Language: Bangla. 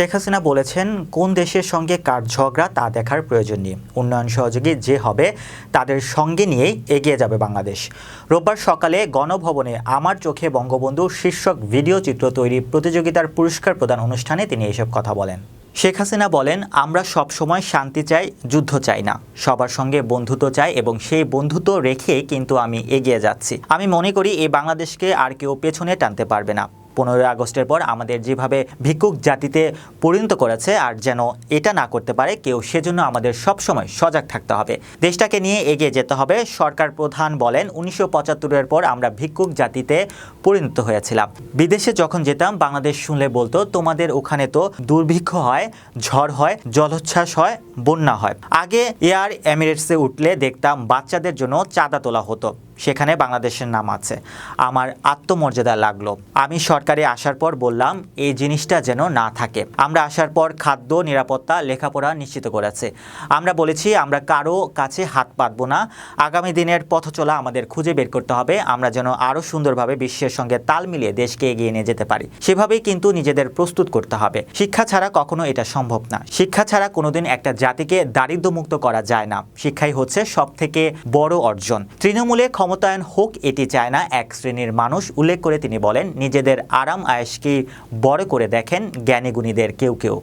শেখ হাসিনা বলেছেন, কোন দেশের সঙ্গে কার ঝগড়া তা দেখার প্রয়োজন নেই। উন্নয়ন সহযোগী যে হবে, তাদের সঙ্গে নিয়েই এগিয়ে যাবে বাংলাদেশ। রোববার সকালে গণভবনে আমার চোখে বঙ্গবন্ধু শীর্ষক ভিডিও চিত্র তৈরি প্রতিযোগিতার পুরস্কার প্রদান অনুষ্ঠানে তিনি এসব কথা বলেন। শেখ হাসিনা বলেন, আমরা সব সময় শান্তি চাই, যুদ্ধ চাই না। সবার সঙ্গে বন্ধুত্ব চাই এবং সেই বন্ধুত্ব রেখে কিন্তু আমি এগিয়ে যাচ্ছি। আমি মনে করি, এই বাংলাদেশকে আর কেউ পেছনে টানতে পারবে না। পনেরোই আগস্টের পর আমাদের যেভাবে ভিক্ষুক জাতিতে পরিণত করেছে আর যেন এটা না করতে পারে কেউ, সেজন্য আমাদের সবসময় সজাগ থাকতে হবে। দেশটাকে নিয়ে এগিয়ে যেতে হবে, সরকার প্রধান বলেন উনিশশো পঁচাত্তরের পর আমরা ভিক্ষুক জাতিতে পরিণত হয়েছিলাম। বিদেশে যখন যেতাম, বাংলাদেশ শুনলে বলতো, তোমাদের ওখানে তো দুর্ভিক্ষ হয়, ঝড় হয়, জলোচ্ছ্বাস হয়, বন্যা হয়। আগে এয়ার এমিরেটসে উঠলে দেখতাম বাচ্চাদের জন্য চাঁদা তোলা হতো, সেখানে বাংলাদেশের নাম আছে। আমার আত্মমর্যাদা লাগল। আমি সরকারে আসার পর বললাম এই জিনিসটা যেন না থাকে। আমরা আসার পর খাদ্য, নিরাপত্তা, লেখাপড়া নিশ্চিত করেছে। আমরা বলেছি, আমরা কারও কাছে হাত পাতবো না। আগামী দিনের পথ চলা আমাদের খুঁজে বের করতে হবে। আমরা যেন আরও সুন্দরভাবে বিশ্বের সঙ্গে তাল মিলিয়ে দেশকে এগিয়ে নিয়ে যেতে পারি। সেভাবেই কিন্তু নিজেদের প্রস্তুত করতে হবে। শিক্ষা ছাড়া কখনো এটা সম্ভব না। শিক্ষা ছাড়া কোনোদিন একটা জাতিকে দারিদ্র্যমুক্ত করা যায় না। শিক্ষাই হচ্ছে সব থেকে বড় অর্জন। তৃণমূলে ক্ষমতায়ন হোক, এটি চায় না। এক শ্রেণির মানুষ, উল্লেখ করে তিনি বলেন, নিজেদের আরাম আয়েসকে বড় করে দেখেন জ্ঞানীগুণীদের কেউ কেউ।